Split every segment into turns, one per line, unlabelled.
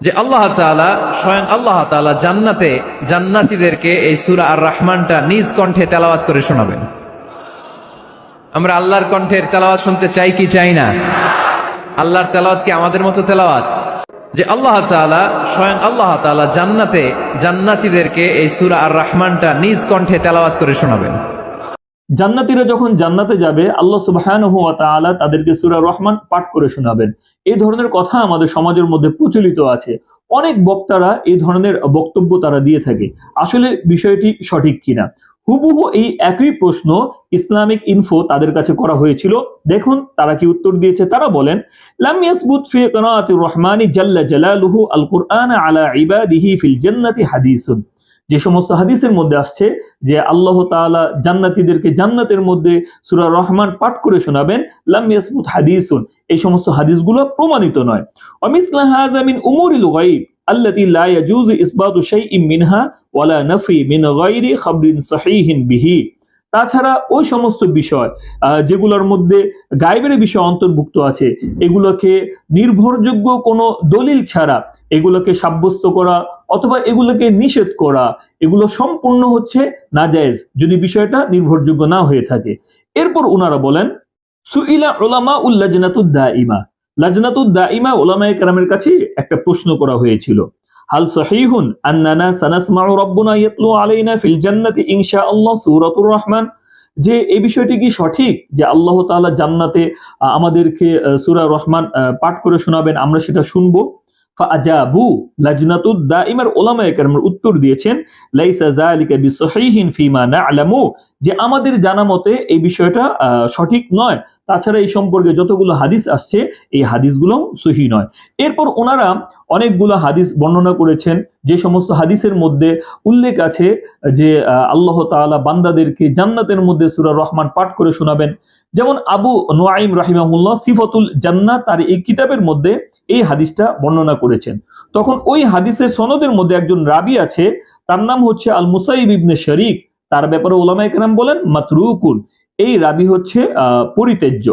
যে আল্লাহ তাআলা, স্বয়ং আল্লাহ তাআলা জান্নাতে জান্নাতীদেরকে এই সূরা আর রহমানটা নিজ কণ্ঠে তেলাওয়াত করে শোনাবেন। আমরা আল্লাহর কণ্ঠের তেলাওয়াত শুনতে চাই কি চাই না? আল্লাহর তেলাওয়াত কি আমাদের মতো তেলাওয়াত? যে আল্লাহ তাআলা, স্বয়ং আল্লাহ তাআলা জান্নাতে জান্নাতীদেরকে এই সূরা আর রহমানটা নিজ কণ্ঠে তেলাওয়াত করে শোনাবেন।
জান্নাতীরা যখন জান্নাতে যাবে, আল্লাহ সুবহানাহু ওয়া তাআলা তাদেরকে সূরা রহমান পাঠ করে শোনাবেন। এই ধরনের কথা আমাদের সমাজের মধ্যে প্রচলিত আছে। অনেক বক্তারা এই ধরনের বক্তব্য তারা দিয়ে থাকে। আসলে বিষয়টি সঠিক কিনা? হুবহু এই একই প্রশ্ন ইসলামিক ইনফো তাদের কাছে করা হয়েছিল। দেখুন, তারা কি উত্তর দিয়েছে? তারা বলেন রহমানি জাল্লা জালালুহু আল কুরআন আলা ইবাদিহি ফিল জান্নাতি হাদিসুন। যে সমস্ত হাদিসের মধ্যে আসছে যে আল্লাহ তাআলা জান্নাতীদেরকে জান্নাতের মধ্যে সূরা রহমান পাঠ করে শোনাবেন লাম ইয়াসবুত হাদিসুন এই সমস্ত হাদিসগুলো প্রমাণিত নয় অমিসলা হাযা মিন উমুরিল গায়ব التي لا يجوز إثبات شيء منها ولا نفي من غير خبر صحيح به তাছাড়া ওই সমস্ত বিষয় যেগুলোর মধ্যে গায়েবের বিষয় অন্তর্ভুক্ত আছে, এগুলোকে নির্ভরযোগ্য কোনো দলিল ছাড়া, এগুলোকে সাব্যস্ত করা অথবা এগুলোকে নিষেধ করা, এগুলো সম্পূর্ণ হচ্ছে নাজায়েজ, যদি বিষয়টা নির্ভরযোগ্য না হয়ে থাকে। এরপর ওনারা বলেন, সুইলা ওলামা উল্লাজনাতুদ দাইমা লাজনাতুদ দাইমা ওলামায়ে কেরামের কাছে একটা প্রশ্ন করা হয়েছিল। হাল সহিহুন আন্নানা সানাসমাউ রাব্বুনা ইয়াতলু আলাইনা ফিল জান্নাতি ইনশাআল্লাহ সূরাতুর রহমান যে এই বিষয়টি কি সঠিক যে আল্লাহ তাআলা জান্নাতে আমাদেরকে সূরা রহমান পাঠ করে শোনাবেন, আমরা সেটা শুনব। ফাআজাবু লাজনাতুদ দাইমার ওলামায়ে কেরামের উত্তর দিয়েছেন, লাইসা যালিকা বিসহিহিন ফিমা না'লামু। যে আমাদের জানা মতে এই বিষয়টা সঠিক নয়। তাছাড়া এই সম্পর্কে যতগুলো হাদিস আসছে, এই হাদিসগুলো সহি নয়। এরপর ওনারা অনেকগুলো হাদিস বর্ণনা করেছেন। যে সমস্ত হাদিসের মধ্যে উল্লেখ আছে যে আল্লাহ তাআলা বান্দাদেরকে জান্নাতের মধ্যে সূরা রহমান পাঠ করে শোনাবেন। যেমন আবু নোয়াইম রাহিমাহুল্লাহ সিফতুল জান্নাত তার এই কিতাবের মধ্যে এই হাদিসটা বর্ণনা করেছেন। তখন ওই হাদিসের সনদের মধ্যে একজন রাবি আছে, তার নাম হচ্ছে আল মুসাইব ইবনে শরিক। তার ব্যাপারে ওলামা একরাম বলেন, মাতরুকুন এই রাবি হচ্ছে পরিত্যাজ্য।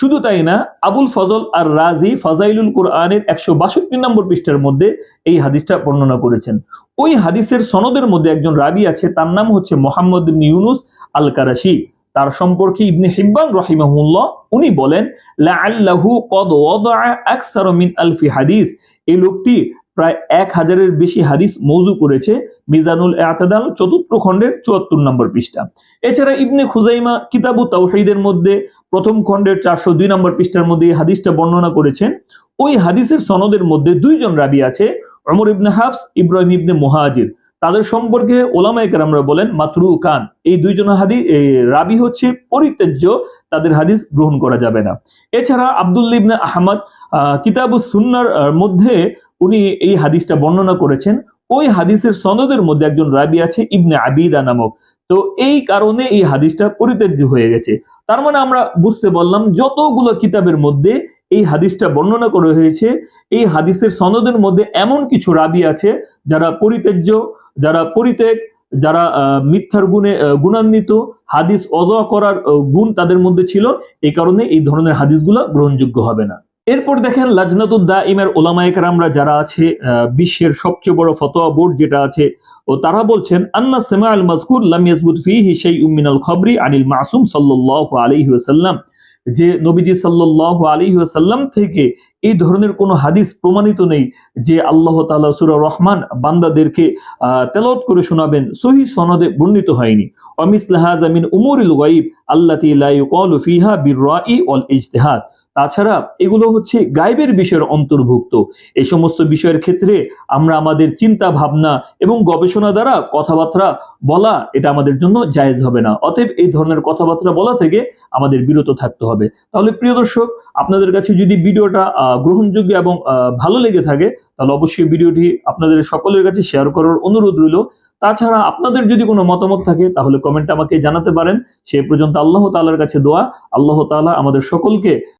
শুধু তাই না, আবুল ফজল আর রাজি ফাজাইলুল কোরআনের একশো বাষট্টি নম্বর পৃষ্ঠার মধ্যে এই হাদিসটা বর্ণনা করেছেন। ওই হাদিসের সনদের মধ্যে একজন রাবি আছে, তার নাম হচ্ছে মোহাম্মদ ইউনুস আল কারাশি তার সম্পর্কে ইবনে হিব্বান রহিমাহুল্লাহ, উনি বলেন, লাআল্লাহু কদ ওয়াদাআ আকসার মিন আলফি হাদিস এই লোকটি প্রায় এক হাজারের বেশি হাদিস মৌজু করেছে মিজানুল আতাদাল চতুর্থ খণ্ডের চুয়াত্তর নম্বর পৃষ্ঠা। এছাড়া ইবনে খুজাইমা কিতাবু তাওহীদের মধ্যে প্রথম খণ্ডের চারশো দুই নম্বর পৃষ্ঠার মধ্যে হাদিসটা বর্ণনা করেছেন। ওই হাদিসের সনদের মধ্যে দুইজন রাবি আছে অমর ইবনে হাফস, ইব্রাহিম ইবনে মুহাজির। তাদের সম্পর্কে ওলামাইকার আমরা বলেন মাতরু কান এই দুইজন হাদিস রাবি হচ্ছে পরিত্যাজ্য তাদের হাদিস গ্রহণ করা যাবে না। এছাড়া আব্দুল্লা ইবনে আহমদ আহ, কিতাবু সুন্নার মধ্যে উনি এই হাদিসটা বর্ণনা করেছেন। ওই হাদিসের সনদের মধ্যে একজন রাবি আছে ইবনে আবিদা নামক। তো এই কারণে এই হাদিসটা পরিত্যাজ্য হয়ে গেছে। তার মানে আমরা বুঝতে পারলাম যতগুলো কিতাবের মধ্যে এই হাদিসটা বর্ণনা করা হয়েছে এই হাদিসের সনদের মধ্যে এমন কিছু রাবি আছে যারা পরিত্যাজ্য যারা পরিত্যাগ, যারা মিথ্যার গুণে গুণান্বিত, হাদিস অজা করার গুণ তাদের মধ্যে ছিল, এই কারণে এই ধরনের হাদিসগুলো গ্রহণযোগ্য হবে না। এরপর দেখেন লাজনাতুদ্দা ইমের ওলামায়করামরা যারা আছে বিশ্বের সবচেয়ে বড় ফতোয়া বোর্ড যেটা আছে, ও তারা বলছেন, আন্না সেমা আল মাজকুর লাম ইয়াসবুত ফিহি শাইউম মিনাল খবরি আনিল মাসুম আলাইহি ওয়াসাল্লাম। যে নবীজি সাল্লাহ আলাইহি সাল্লাম থেকে এই ধরনের কোনো হাদিস প্রমাণিত নেই যে আল্লাহ তালা সুর রহমান বান্দাদেরকে আহ, তেলাওয়াত করে শোনাবেন সহি সনদে বর্ণিত হয়নি। অমিস লাহাজ আমিন উমরুল গাইব আল্লাহ ফিহা ওয়াল ইজতিহাদ। তাছাড়া এগুলো হচ্ছে গায়েবের বিষয়ের অন্তর্ভুক্ত। এই সমস্ত বিষয়ের ক্ষেত্রে আমরা আমাদের চিন্তা ভাবনা এবং গবেষণা দ্বারা কথাবার্তা বলা এটা আমাদের জন্য জায়েজ হবে না। অতএব এই ধরনের কথাবার্তা বলা থেকে আমাদের বিরত থাকতে হবে। তাহলে প্রিয় দর্শক, আপনাদের কাছে যদি ভিডিওটা গ্রহণযোগ্য এবং ভালো লেগে থাকে, তাহলে অবশ্যই ভিডিওটি আপনাদের সকলের কাছে শেয়ার করার অনুরোধ রইল। তাছাড়া আপনাদের যদি কোনো মতামত থাকে, তাহলে কমেন্ট আমাকে জানাতে পারেন। সে পর্যন্ত আল্লাহ তাআলার কাছে দোয়া। আল্লাহ তাআলা আমাদের সকলকে